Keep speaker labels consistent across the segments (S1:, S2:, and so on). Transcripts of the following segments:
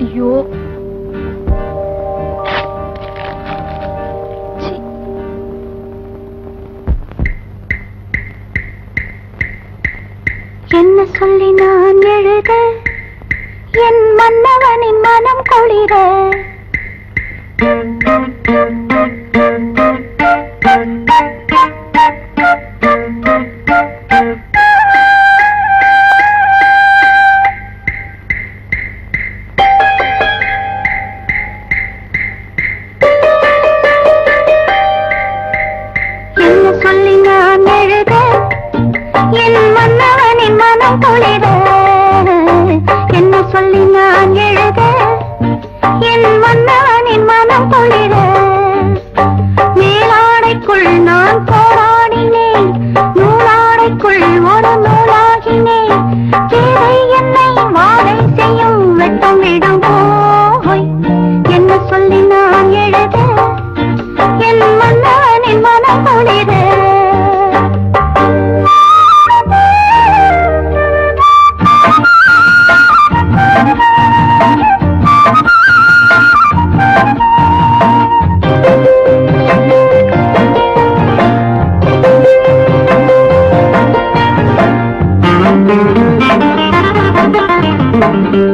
S1: ஐயோ.
S2: என்ன சொல்லி நான் எழுத? என் மன்னவனின் மனம் குளிர. ना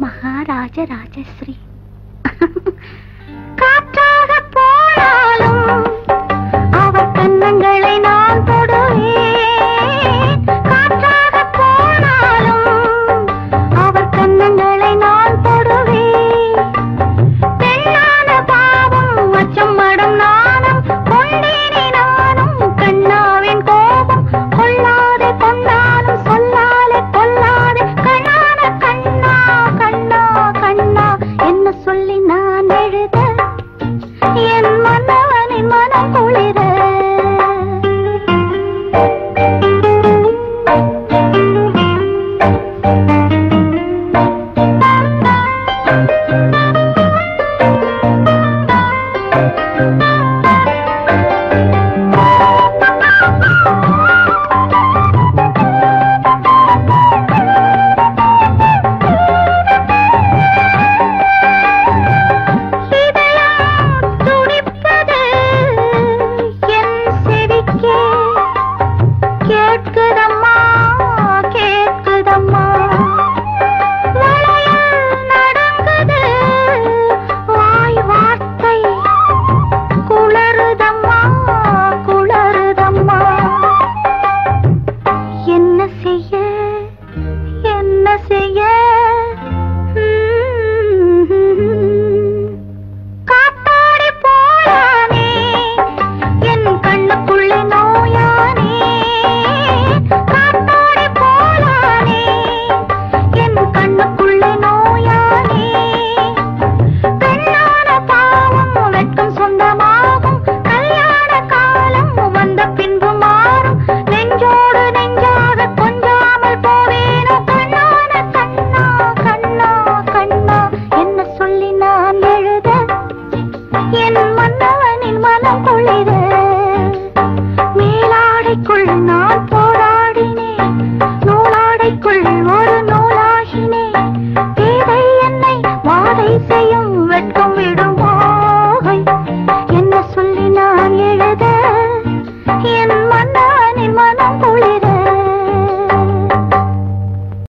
S2: మహారాజ రాజశ్రీ.